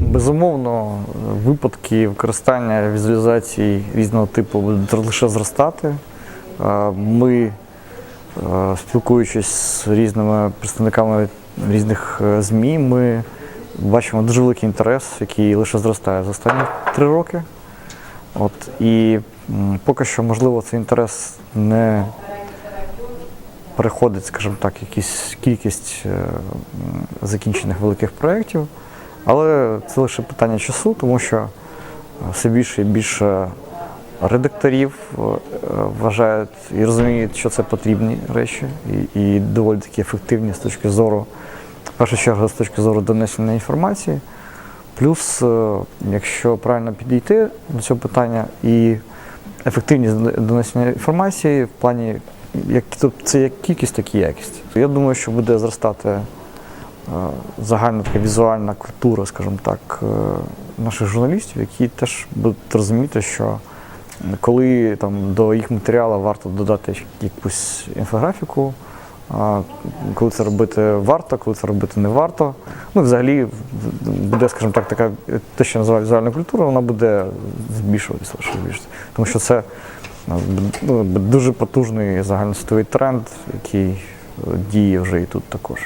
Безумовно, випадки використання візуалізацій різного типу будуть лише зростати. Е, Ми, е, спілкуючись з різними представниками різних е, ЗМІ, ми бачимо дуже великий інтерес, який лише зростає за останні три роки. От, і поки що, можливо, цей інтерес не переходить, скажімо так, якісь кількість закінчених великих проєктів. Але це лише питання часу, тому що е, все більше і більше редакторів е, вважають і розуміють, що це потрібні речі, і, і доволі такі ефективні з точки зору, в першу чергу, з точки зору донесення інформації. Плюс, е, якщо правильно підійти до цього питання, і ефективність донесення інформації в плані як це як кількість, так і якість. Я думаю, що буде зростати загальна така візуальна культура, скажімо так, е, наших журналістів, які теж будуть розуміти, що коли там до їх матеріалу варто додати якусь інфографіку, коли це робити варто, коли це робити не варто. Ну, взагалі буде, скажімо так, така те, що називають візуальна культура, вона буде збільшуватися. Тому що це ну, дуже потужний загальносвітовий тренд, який е, діє вже і тут також.